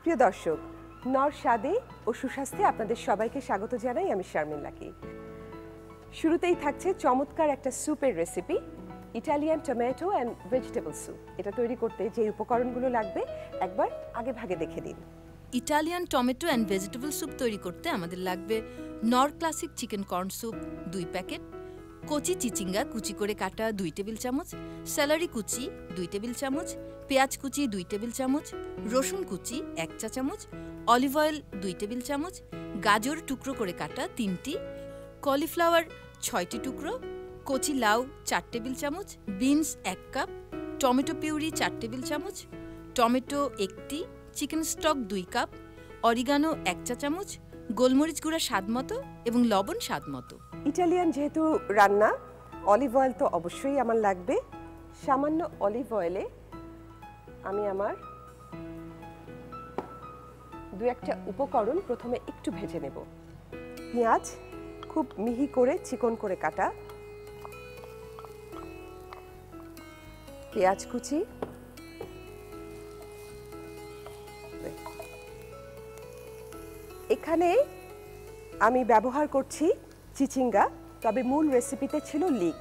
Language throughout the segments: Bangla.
প্রিয় দর্শক নর স্বাদে ও সুস্বাস্থ্যে আপনাদের সবাইকে স্বাগত জানাই আমি শারমিন লাকি শুরুতেই থাকছে চমৎকার একটা স্যুপের recipe Italian tomato and vegetable soup এটা তৈরি করতে যে উপকরণগুলো লাগবে, একবার আগে ভাগে দেখে দিন Italian tomato and vegetable soup তৈরি করতে আমাদের লাগবে Knorr classic chicken corn soup দুই প্যাকেট কচি চিচিঙ্গা কুচি করে কাটা দুই টেবিল চামচ, স্যালারি কুচি দুই টেবিল চামচ, পেঁয়াজ কুচি দুই টেবিল চামচ, রসুন কুচি এক চা চামচ, অলিভ অয়েল দুই টেবিল চামচ, গাজর টুকরো করে কাটা তিনটি, কলিফ্লাওয়ার ছয়টি টুকরো, কচি লাউ চার টেবিল চামচ, বিনস এক কাপ, টমেটো পিউরি চার টেবিল চামচ, টমেটো একটি, চিকেন স্টক দুই কাপ, অরিগানো এক চা চামচ, গোলমরিচ গুঁড়া স্বাদ মতো এবং লবণ স্বাদ মতো। ইটালিয়ান যেহেতু রান্না অলিভ অয়েল তো অবশ্যই আমার লাগবে। সামান্য অলিভ অয়েলে আমি আমার দু একটা উপকরণ প্রথমে একটু ভেজে নেব। পেঁয়াজ খুব মিহি করে চিকন করে কাটা। পেঁয়াজ কুচি। এখানে আমি ব্যবহার করছি চিচিঙ্গা, তবে মূল রেসিপিতে ছিল লিক।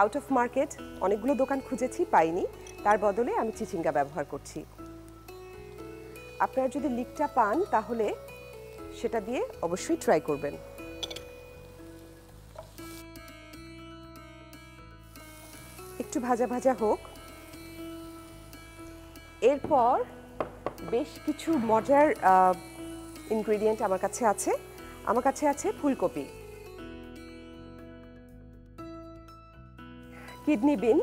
আউট অফ মার্কেট অনেকগুলো দোকান খুঁজেছি, পাইনি। তার বদলে আমি চিচিঙ্গা ব্যবহার করছি। আপনারা যদি লিকটা পান, তাহলে সেটা দিয়ে অবশ্যই ট্রাই করবেন। একটু ভাজা ভাজা হোক। এরপর বেশ কিছু মজার ইনগ্রেডিয়েন্ট আমার কাছে আছে। আমার কাছে আছে ফুলকপি। Kidney bean.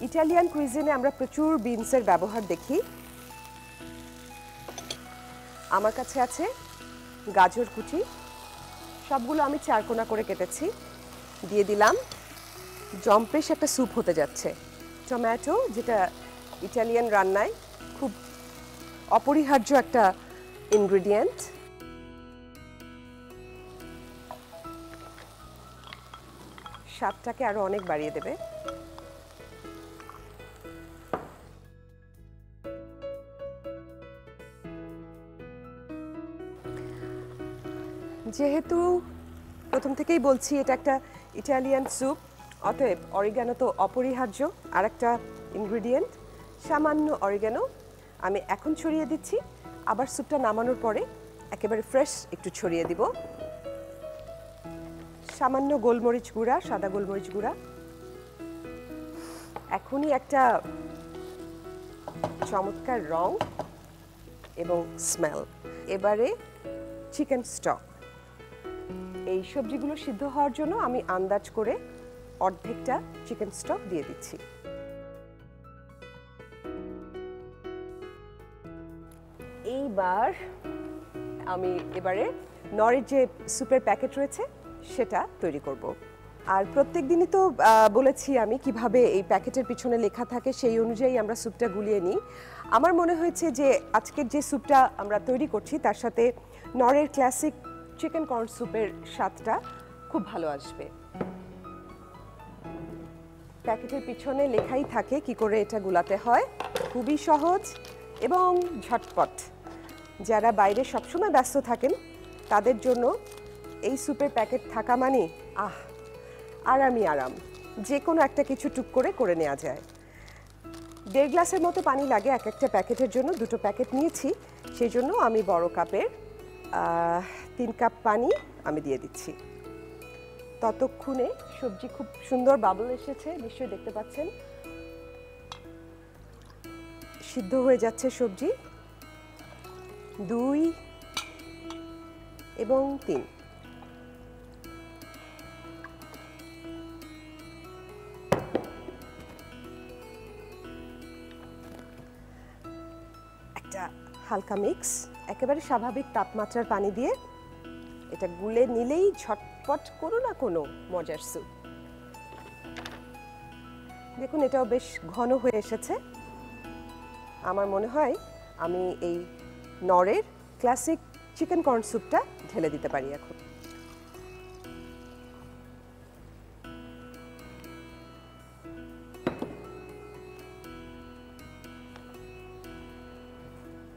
ইটালিয়ান কুইজিনে আমরা প্রচুর বিনসের ব্যবহার দেখি। আমার কাছে আছে গাজর কুচি। সবগুলো আমি চারকোনা করে কেটেছি। দিয়ে দিলাম। জম্পেশ একটা স্যুপ হতে যাচ্ছে। টমেটো, যেটা ইটালিয়ান রান্নায় খুব অপরিহার্য একটা ইনগ্রেডিয়েন্ট স্বাদটাকে আরও অনেক বাড়িয়ে দেবে। যেহেতু প্রথম থেকেই বলছি এটা একটা ইটালিয়ান স্যুপ অতএব অরিগানো তো অপরিহার্য আর একটা ইনগ্রিডিয়েন্ট সামান্য অরিগানো আমি এখন ছড়িয়ে দিচ্ছি। আবার স্যুপটা নামানোর পরে একেবারে ফ্রেশ একটু ছড়িয়ে দিব। সামান্য গোলমরিচ গুঁড়া, সাদা গোলমরিচ গুঁড়া। এখনই একটা চমৎকার রং এবং স্মেল এবারে চিকেন স্টক এই সবজিগুলো সিদ্ধ হওয়ার জন্য আমি আন্দাজ করে অর্ধেকটা চিকেন স্টক দিয়ে দিচ্ছি। এইবার আমি এবারে নরের যে স্যুপের প্যাকেট রয়েছে, সেটা তৈরি করব। আর প্রত্যেক দিনই তো বলেছি আমি কীভাবে এই প্যাকেটের পিছনে লেখা থাকে, সেই অনুযায়ী আমরা স্যুপটা গুলিয়ে নিই। আমার মনে হয়েছে যে আজকের যে স্যুপটা আমরা তৈরি করছি, তার সাথে নরের ক্লাসিক চিকেন কর্ন স্যুপের স্বাদটা খুব ভালো আসবে। প্যাকেটের পিছনে লেখাই থাকে কি করে এটা গুলাতে হয়। খুবই সহজ এবং ঝটপট। যারা বাইরে সবসময় ব্যস্ত থাকেন, তাদের জন্য এই স্যুপের প্যাকেট থাকা মানে আহ আরামই আরাম। যে কোনো একটা কিছু টুক করে করে নেওয়া যায়। দেড় গ্লাসের মতো পানি লাগে এক একটা প্যাকেটের জন্য। দুটো প্যাকেট নিয়েছি। সেই জন্য আমি বড় কাপের তিন কাপ পানি আমি দিয়ে দিচ্ছি। ততক্ষণে সবজি খুব সুন্দর বাবল এসেছে, নিশ্চয়ই দেখতে পাচ্ছেন। সিদ্ধ হয়ে যাচ্ছে সবজি। দুই এবং তিন। একটা হালকা মিক্স, একেবারে স্বাভাবিক তাপমাত্রার পানি দিয়ে এটা গুলে নিলেই ঝটপট কোনো না কোনো মজার স্যুপ। দেখুন, এটাও বেশ ঘন হয়ে এসেছে। আমার মনে হয় আমি এই নরের ক্লাসিক চিকেন কর্ন স্যুপটা ঢেলে দিতে পারি এখন।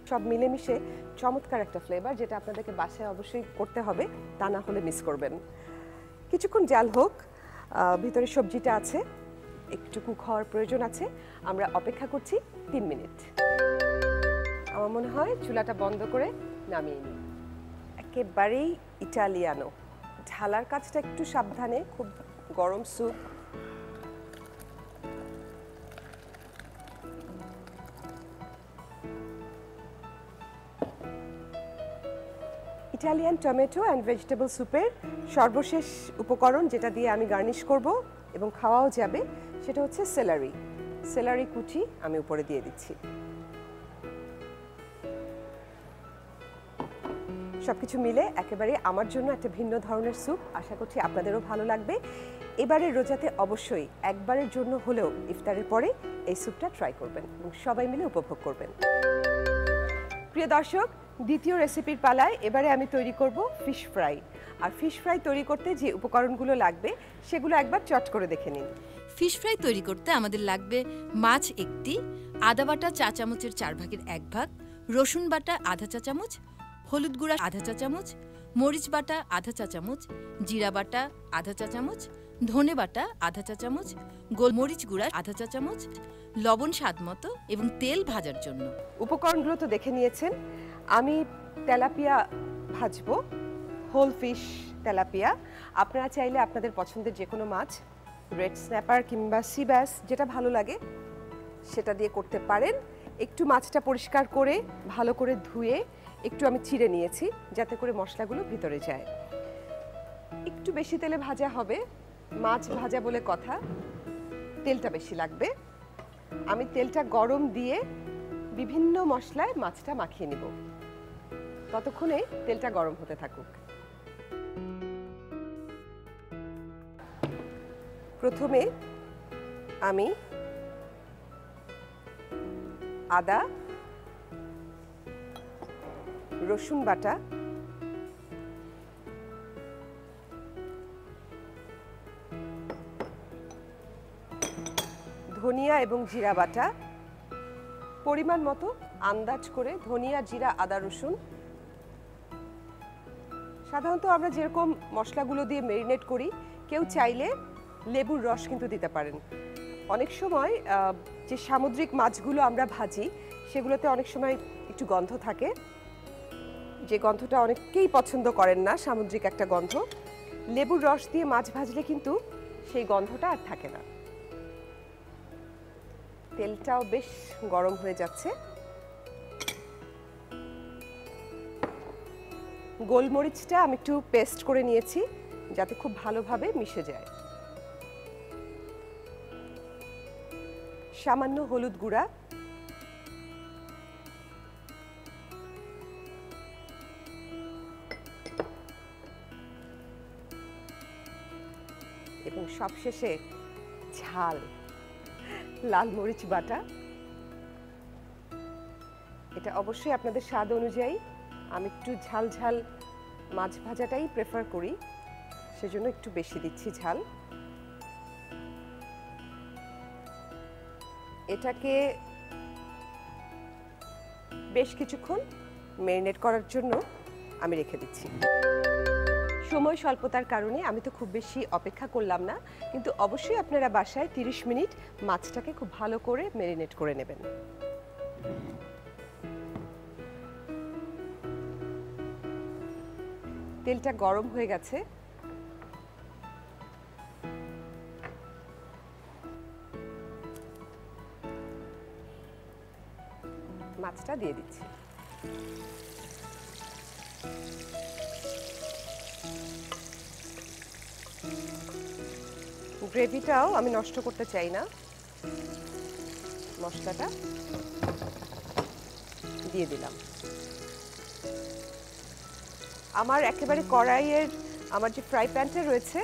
সব মিলেমিশে চমৎকার একটা ফ্লেভার যেটা আপনাদেরকে বাসায় অবশ্যই করতে হবে, তা না হলে মিস করবেন। কিছুক্ষণ জাল হোক ভিতরে সবজিটা আছে, একটু খাওয়ার প্রয়োজন আছে। আমরা অপেক্ষা করছি তিন মিনিট। আমার মনে হয় চুলাটা বন্ধ করে নামিয়ে নিই। একেবারেই ইটালিয়ানো। ঢালার কাজটা একটু সাবধানে, খুব গরম soup. Italian tomato and vegetable স্যুপের সর্বশেষ উপকরণ যেটা দিয়ে আমি গার্নিশ করব এবং খাওয়াও যাবে, সেটা হচ্ছে সেলারি। সেলারি কুচি আমি উপরে দিয়ে দিচ্ছি। সবকিছু মিলে একেবারে আমার জন্য একটা ভিন্ন ধরনের স্যুপ। আশা করছি আপনাদেরও ভালো লাগবে। এবারে রোজাতে অবশ্যই একবারের জন্য হলেও ইফতারের পরে এই স্যুপটা ট্রাই করবেন এবং সবাই মিলে উপভোগ করবেন। প্রিয় দর্শক, দ্বিতীয় রেসিপির পালায় এবারে আমি তৈরি করব ফিশ ফ্রাই আর ফিশ ফ্রাই তৈরি করতে যে উপকরণগুলো লাগবে, সেগুলো একবার চট করে দেখে নিন। ফিশ ফ্রাই তৈরি করতে আমাদের লাগবে মাছ একটি, আদা বাটা চা চামচের চার ভাগের এক ভাগ, রসুন বাটা আধা চা চামচ হলুদ গুঁড়া আধা চা চামচ, মরিচ বাটা আধা চা চামচ, জিরা বাটা আধা চা চামচ, ধনে বাটা আধা চা চামচ, গোলমরিচ গুঁড়া আধা চা চামচ, লবণ স্বাদ মতো এবং তেল ভাজার জন্য। উপকরণগুলো তো দেখে নিয়েছেন। আমি তেলাপিয়া ভাজবো, হোল ফিশ তেলাপিয়া। আপনারা চাইলে আপনাদের পছন্দের যে কোনো মাছ রেড স্ন্যাপার কিংবা সি ব্যাস যেটা ভালো লাগে, সেটা দিয়ে করতে পারেন। একটু মাছটা পরিষ্কার করে, ভালো করে ধুয়ে একটু আমি চিড়ে নিয়েছি, যাতে করে মশলাগুলো ভিতরে যায়। একটু বেশি তেলে ভাজা হবে, মাছ ভাজা বলে কথা, তেলটা বেশি লাগবে। আমি তেলটা গরম দিয়ে বিভিন্ন মশলায় মাছটা মাখিয়ে নিব। ততক্ষণে তেলটা গরম হতে থাকুক। প্রথমে আমি আদা রসুন বাটা, ধনিয়া এবং জিরা বাটা, পরিমাণ মতো আন্দাজ করে ধনিয়া, জিরা, আদা, রসুন। সাধারণত আমরা যেরকম মশলাগুলো দিয়ে মেরিনেট করি, কেউ চাইলে লেবুর রস কিন্তু দিতে পারেন। অনেক সময় যে সামুদ্রিক মাছগুলো আমরা ভাজি, সেগুলোতে অনেক সময় একটু গন্ধ থাকে। যে গন্ধটা অনেকেই পছন্দ করেন না, সামুদ্রিক একটা গন্ধ। লেবুর রস দিয়ে মাছ ভাজলে কিন্তু সেই গন্ধটা আর থাকে না। তেলটাও বেশ গরম হয়ে যাচ্ছে। গোলমরিচটা আমি একটু পেস্ট করে নিয়েছি, যাতে খুব ভালোভাবে মিশে যায়। সামান্য হলুদ গুঁড়া এবং সবশেষে ঝাল, লাল মরিচ বাটা। এটা অবশ্যই আপনাদের স্বাদ অনুযায়ী আমি একটু ঝাল ঝাল মাছ ভাজাটাই প্রেফার করি। সেজন্য একটু বেশি দিচ্ছি ঝাল। এটাকে বেশ কিছুক্ষণ মেরিনেট করার জন্য আমি রেখে দিচ্ছি। সময় স্বল্পতার কারণে আমি তো খুব বেশি অপেক্ষা করলাম না, কিন্তু অবশ্যই আপনারা বাসায় 30 মিনিট মাছটাকে খুব ভালো করে মেরিনেট করে নেবেন। তেলটা গরম হয়ে গেছে। মাছটা দিয়ে দিচ্ছি। গ্রেভিটাও আমি নষ্ট করতে চাই না। মশলাটা দিয়ে দিলাম। আমার একেবারে কড়াইয়ের, আমার যে ফ্রাই প্যানটা রয়েছে,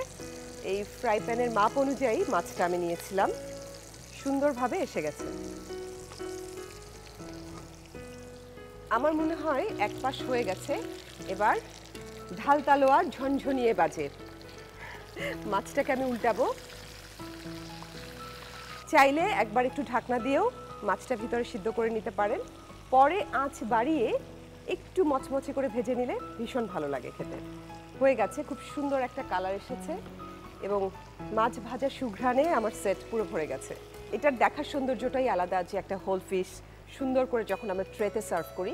এই ফ্রাই প্যানের মাপ অনুযায়ী মাছটা আমি নিয়েছিলাম। সুন্দরভাবে এসে গেছে। আমার মনে হয় এক পাশ হয়ে গেছে। এবার ঢাল তালোয়ার ঝনঝনিয়ে বাজে। মাছটাকে আমি উল্টাবো। চাইলে একবার একটু ঢাকনা দিয়েও মাছটা ভিতরে সিদ্ধ করে নিতে পারেন। পরে আঁচ বাড়িয়ে একটু মচমচে করে ভেজে নিলে ভীষণ ভালো লাগে খেতে। হয়ে গেছে, খুব সুন্দর একটা কালার এসেছে এবং মাছ ভাজা সুঘ্রাণে আমার সেট পুরো ভরে গেছে। এটার দেখার সৌন্দর্যটাই আলাদা যে একটা হোল ফিশ সুন্দর করে যখন আমরা ট্রেতে সার্ভ করি।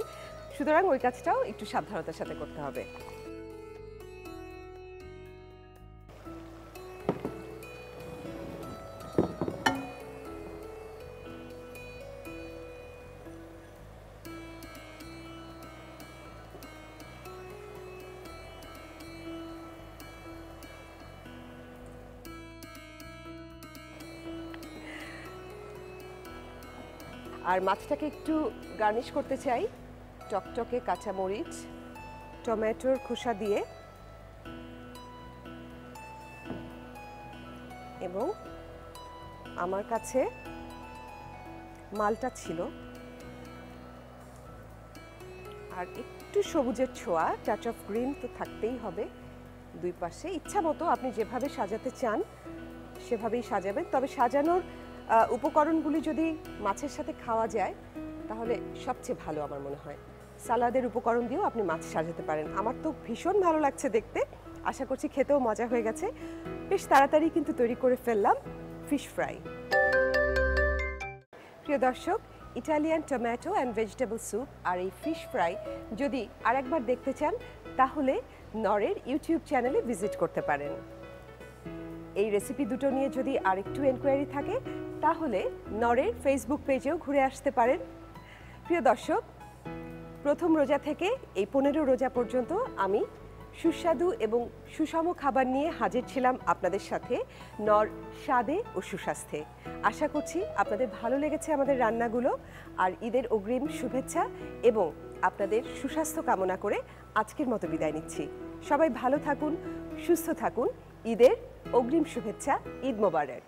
সুতরাং ওই কাজটাও একটু সাবধানতার সাথে করতে হবে। আর মাছটাকে একটু গার্নিশ করতে চাই। টকটকে কাঁচামরিচ, টমেটোর খোসা দিয়ে এবং আমার কাছে মালটা ছিল। আর একটু সবুজের ছোঁয়া টাচ অফ গ্রিন তো থাকতেই হবে। দুই পাশে ইচ্ছা মতো আপনি যেভাবে সাজাতে চান, সেভাবেই সাজাবেন। তবে সাজানোর উপকরণগুলি যদি মাছের সাথে খাওয়া যায়, তাহলে সবচেয়ে ভালো আমার মনে হয়। সালাদের উপকরণ দিয়েও আপনি মাছ সাজাতে পারেন। আমার তো ভীষণ ভালো লাগছে দেখতে। আশা করছি খেতেও মজা হয়ে গেছে। বেশ তাড়াতাড়ি কিন্তু তৈরি করে ফেললাম ফিশ ফ্রাই। প্রিয় দর্শক, Italian tomato and vegetable soup আর এই ফিশ ফ্রাই যদি আরেকবার দেখতে চান, তাহলে নরের ইউটিউব চ্যানেলে ভিজিট করতে পারেন। এই রেসিপি দুটো নিয়ে যদি আরেকটু এনকোয়ারি থাকে, তাহলে নরের ফেসবুক পেজেও ঘুরে আসতে পারেন। প্রিয় দর্শক, প্রথম রোজা থেকে এই পনেরো রোজা পর্যন্ত আমি সুস্বাদু এবং সুষম খাবার নিয়ে হাজির ছিলাম আপনাদের সাথে নর স্বাদে ও সুস্বাস্থ্যে। আশা করছি আপনাদের ভালো লেগেছে আমাদের রান্নাগুলো, আর ঈদের অগ্রিম শুভেচ্ছা এবং আপনাদের সুস্বাস্থ্য কামনা করে আজকের মতো বিদায় নিচ্ছি। সবাই ভালো থাকুন, সুস্থ থাকুন, ঈদের অগ্রিম শুভেচ্ছা ঈদ মোবারক।